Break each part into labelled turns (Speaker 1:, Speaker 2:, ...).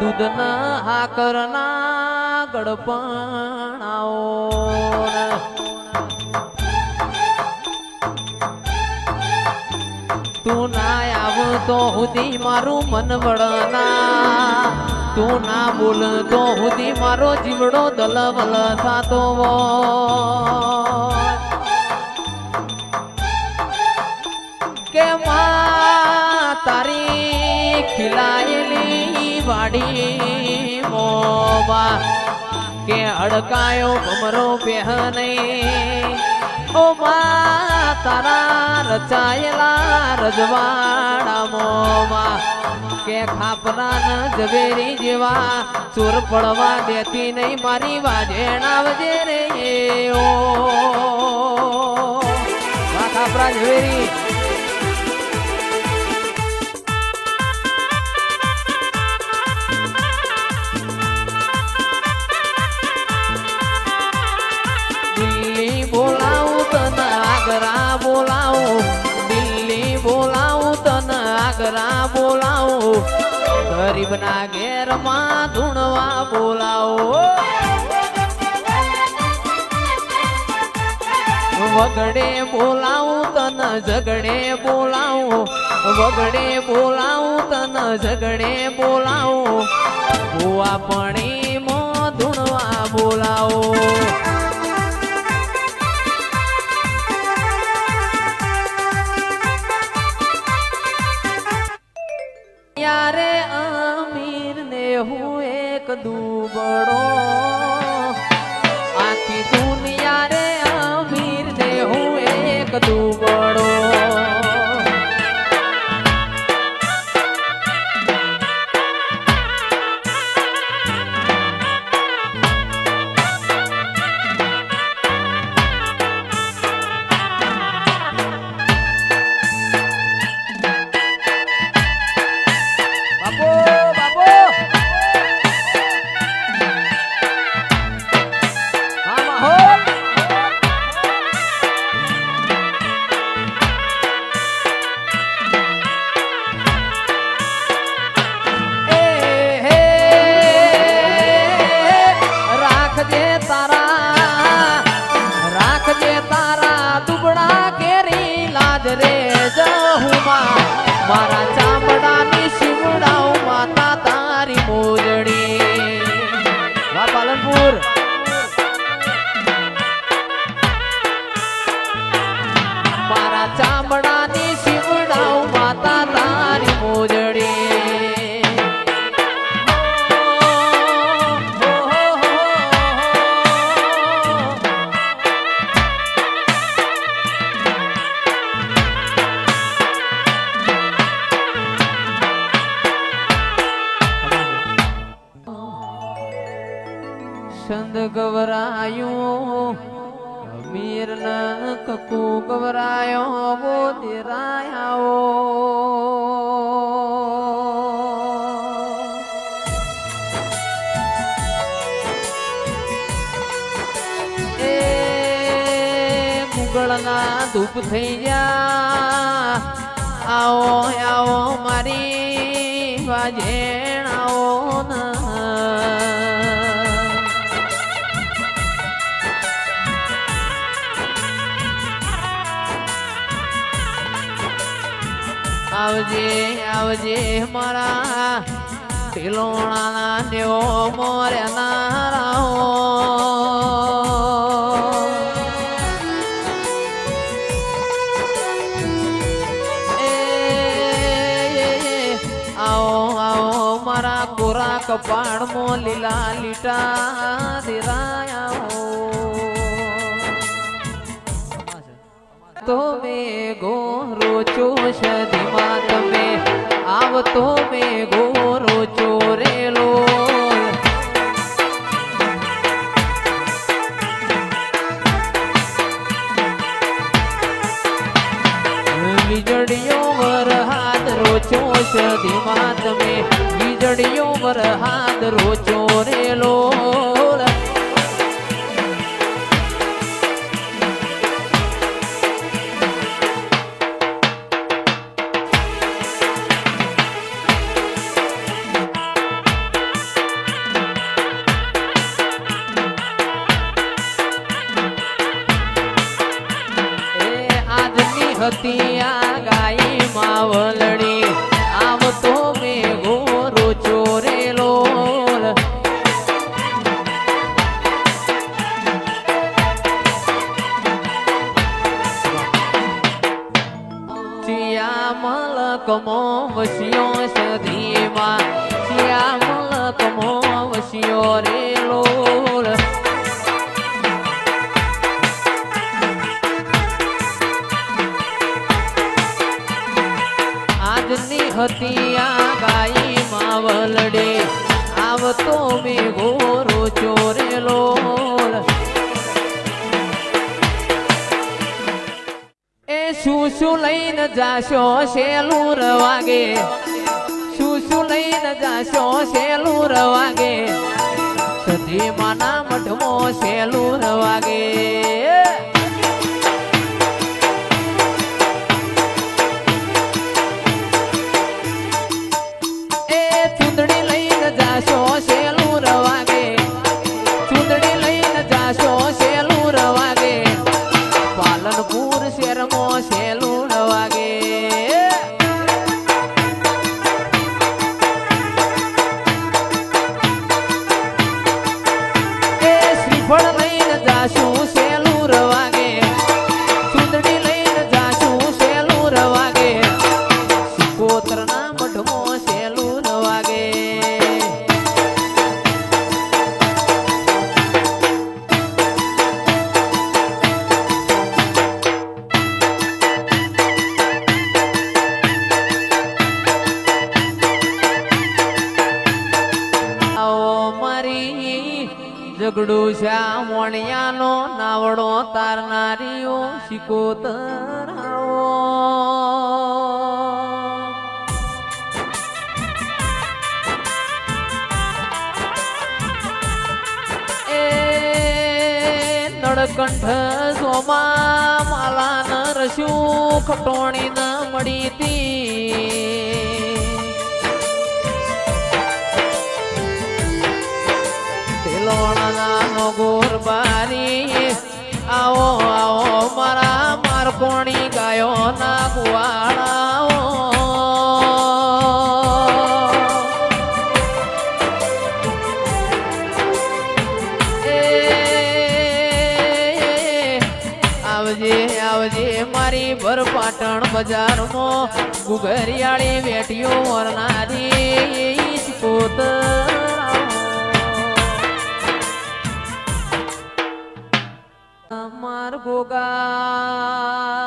Speaker 1: દૂધના હાકરના ગડપણાઓ તું ના આવ તો હુદી મારું મન વળના. તું ના બોલ તો હુદી મારો જીવડો દલવલ થતો કે માં તારી ખીલાયેલી વાડી મોબા કે અડકાયો ભમરો પહેને. ઓ મા, તારા રચાયેલા રજવાડા મોમાં કે ખાપરા ન ઝવેરી જેવા ચોર પડવા દેતી નહીં મારી વાજેણાવજે રે. ઓ ખાપરા ઝવેરી આગ્રા બોલાવું. ગરીબના ઘેરમાં ધૂણવા બોલાવો. વગડે બોલાવું તન ઝગડે બોલાવું. વગડે બોલાવું તન ઝગડે બોલાવું. ભૂવા પણી મો ધૂણવા બોલાવો. do วาราจ કકુ ગવરાયો ગો દેરાયાઓ એ મુગળના ધૂપ થઈ જા આવો આવો મારી વાજેણાઓ ના આવજે આવજે મારા ઢીલોણાના દેવો મોર્યા નારાઓ. એ, આવો આવો મારા કોરા કપાળમાં લીલા લીટા દેરાયા તો મે ગોરો ચોષધીમાં તમે આવતો મે ગોરો ચોરેલો. વીજળીઓ વરહાદ રોચો સધીમાં તમે વીજળીઓ વરહાદ રોચો રેલો ગાઈ માવલણી આવતો મેઘો રોચો રેલો શ્યામલ કમો વસ્યો સધીમાં શ્યામલ કમો વસ્યો રેલો હતી આ ગાઈ માવલડે. આવતો મેઘો ગોરો ચોરેલો એ શું શું લઈને જાશો શેલું રવાગે શું શું લઈને જાશો શેલું રવાગે સધી માના મઢમો શેલું રવાગે મોણિયાનો નાવડો તારનારીઓ શિકોતર નળકંઠ સોમા માલા ન રસ્યું ખટોણી ન મળી આવજે આવજે મારી ભર પાટણ બજારમાં ગુગરિયાળી વેટીઓ વરનારી કોતર અમાર ગોગા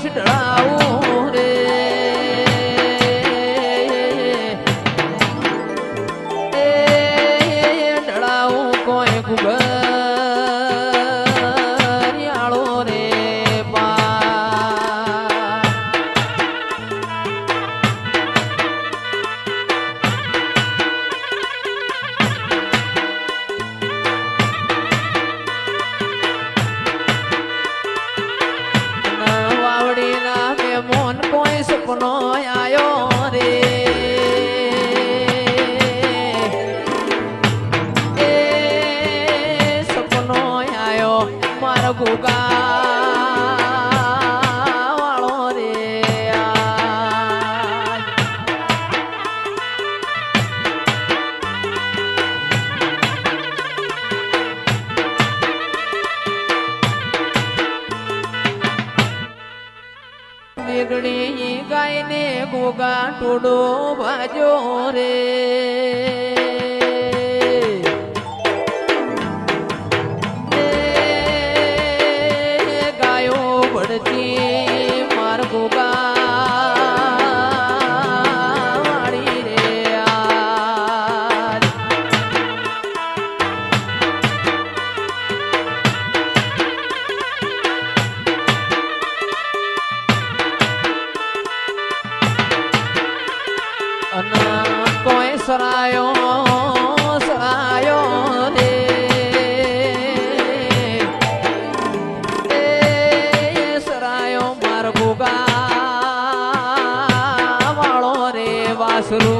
Speaker 1: Krishna ગાયને ગોગા ટોડો ભાજો રે. apaixonou.